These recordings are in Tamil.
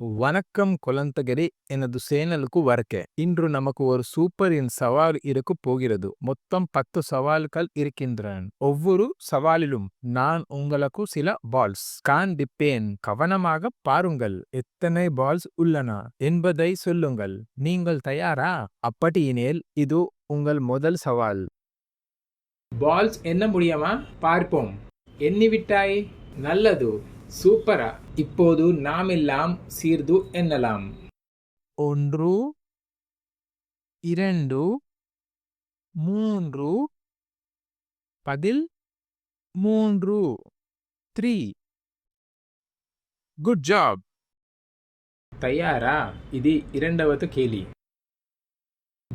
வணக்கம் குலந்தகிரி எனது சேனலுக்கு வரக்க. இன்று நமக்கு ஒரு சூப்பரின் சவால் இருக்க போகிறது. மொத்தம் பத்து சவால்கள் இருக்கின்றன. ஒவ்வொரு சவாலிலும் நான் உங்களுக்கு சில பால்ஸ் காண்பிப்பேன். கவனமாக பாருங்கள். எத்தனை பால்ஸ் உள்ளன என்பதை சொல்லுங்கள். நீங்கள் தயாரா? அப்படியினேல் இது உங்கள் முதல் சவால். பால்ஸ் என்ன முடியுமா? பார்ப்போம். எண்ணிவிட்டாய். நல்லது. சூப்பரா. இப்போது நாமெல்லாம் சீர்து எண்ணலாம் ஒன்று இரண்டு மூன்று பதில் மூன்று த்ரீ. குட் ஜாப் தயாரா? இது இரண்டாவது கேலி.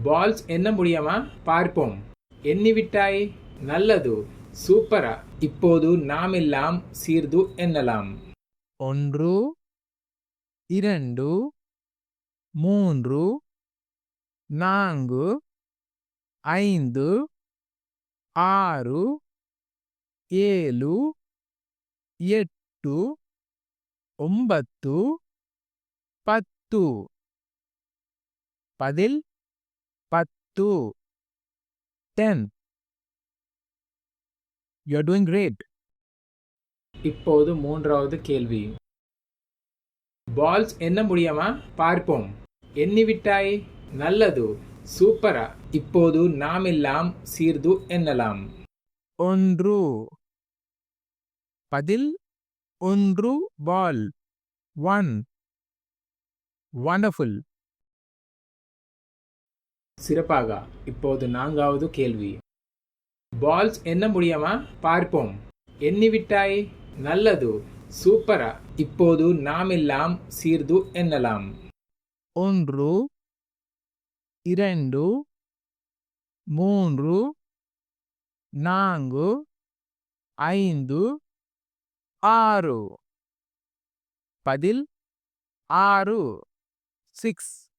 பால்ஸ் எண்ண முடியுமா? பார்ப்போம். எண்ணிவிட்டாய் நல்லது. சூப்பரா. இப்போது நாம் எல்லாம் சீர்து எண்ணலாம் ஒன்று இரண்டு மூன்று நான்கு ஐந்து ஆறு ஏழு எட்டு ஒன்பத்து பத்து. பதில் பத்து. Ten. You are doing great இப்போது மூன்றாவது கேள்வி. பால்ஸ் என்ன முடியுமா? பார்ப்போம். எண்ணிவிட்டாய்? நல்லது. சூப்பரா. இப்போது நாம் எல்லாம் சீர்து எண்ணலாம். ஒன்று. பதில். ஒன்று பால். ஒன் வண்டர்ஃபுல் சிறப்பாக. இப்போது நான்காவது கேள்வி. பால்ஸ் என்ன முடியுமா? பார்ப்போம். எண்ணிவிட்டாய் நல்லது சூப்பரா. இப்போது நாமெல்லாம் சீர்து எண்ணலாம் ஒன்று இரண்டு மூன்று நான்கு ஐந்து ஆறு. பதில் ஆறு சிக்ஸ்.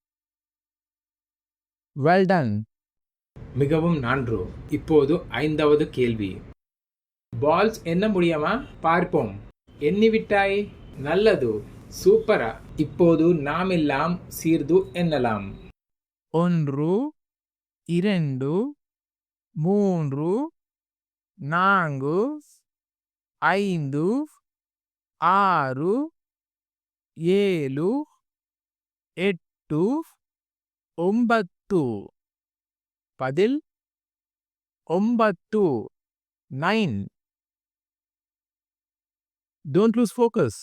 வெல் டன் மிகவும் நன்று. இப்போது ஐந்தாவது கேள்வி. பால்ஸ் என்ன முடியுமா? பார்ப்போம். எண்ணிவிட்டாய் நல்லது. சூப்பரா. இப்போது நாம் எல்லாம் சீர்து எண்ணலாம் ஒன்று இரண்டு மூன்று நான்கு ஐந்து ஆறு ஏழு எட்டு ஒன்பத்து. பதில் ಒಂಬತ್ತು nine don't lose focus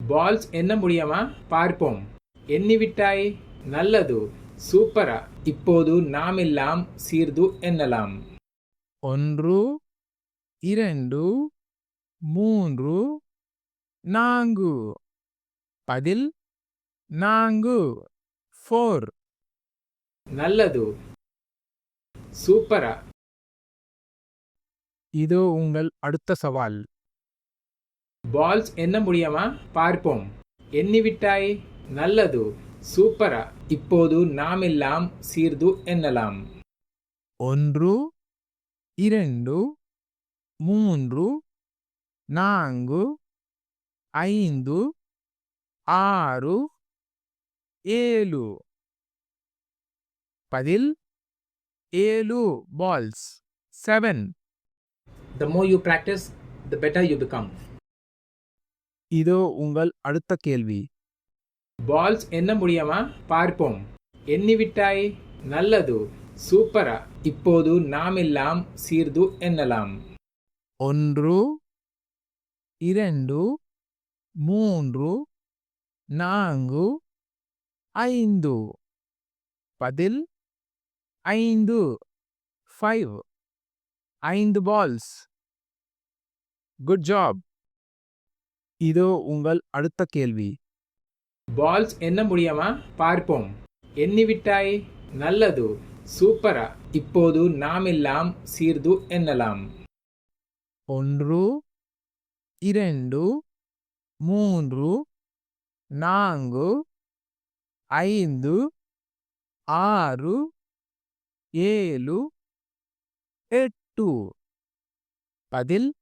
balls எண்ண முடியுமா பார்ப்போம் எண்ணிவிட்டாய் நல்லது சூப்பரா இப்போது நாமெல்லாம் சீர்து எண்ணலாம் ஒன்று இரண்டு மூன்று நான்கு பதில் நான்கு ஃபோர் நல்லது. சூப்பரா. இதோ உங்கள் அடுத்த சவால். பால்ஸ் எண்ண முடியுமா? பார்ப்போம். எண்ணிவிட்டாய்? நல்லது. சூப்பரா. இப்போது நாமெல்லாம் சீர்து எண்ணலாம். ஒன்று இரண்டு மூன்று நான்கு ஐந்து ஆறு ஏழு. பதில் ஏழு balls seven The more you practice, the better you become. இதோ உங்கள் அடுத்த கேள்வி. பால்ஸ் எண்ண முடியுமா? பார்ப்போம். எண்ணிவிட்டாய் நல்லது சூப்பரா. இப்போது நாமெல்லாம் சீர்து எண்ணலாம். ஒன்று இரண்டு மூன்று நான்கு ஐந்து. பதில் ஐந்து. ஃபைவ் ஐந்து பால்ஸ் குட் ஜாப் இதோ உங்கள் அடுத்த கேள்வி. பால்ஸ் எண்ண முடியுமா? பார்ப்போம். எண்ணிவிட்டாய். நல்லது. சூப்பரா. இப்போது நாமெல்லாம் சீர்து எண்ணலாம். ஒன்று இரண்டு மூன்று நான்கு ஐந்து ஆறு ஏழு எட்டு. பதில்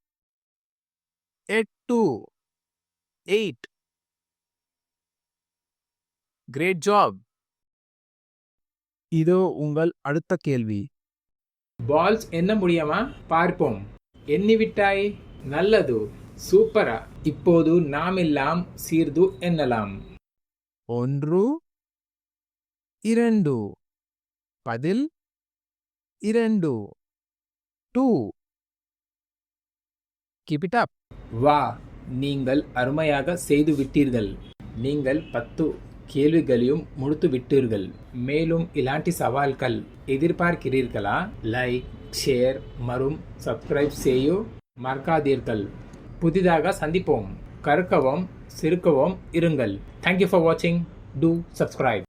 எட்டு. எயிட். கிரேட் ஜாப் இதோ உங்கள் அடுத்த கேள்வி. பால்ஸ் என்ன முடியுமா? பார்ப்போம். எண்ணிவிட்டாய் நல்லது. சூப்பரா. இப்போது நாம் எல்லாம் சீர்து எண்ணலாம் ஒன்று இரண்டு. பதில் இரண்டு. டூ. கீப் இட் அப் வா நீங்கள் அருமையாக செய்து விட்டீர்கள். நீங்கள் பத்து கேள்விகளையும் முடித்து விட்டீர்கள். மேலும் இலாంటి சவால்கள் எதிர்பார்க்கிறீர்களா? லைக் ஷேர் மறும் சப்ஸ்கிரைப் செய்யு மறக்காதீர்கள். புதிதாக சந்திப்போம். கற்கவும் சிறுக்கவும் இருங்கள். தேங்க்யூ ஃபார் வாட்சிங் டூ சப்ஸ்கிரைப்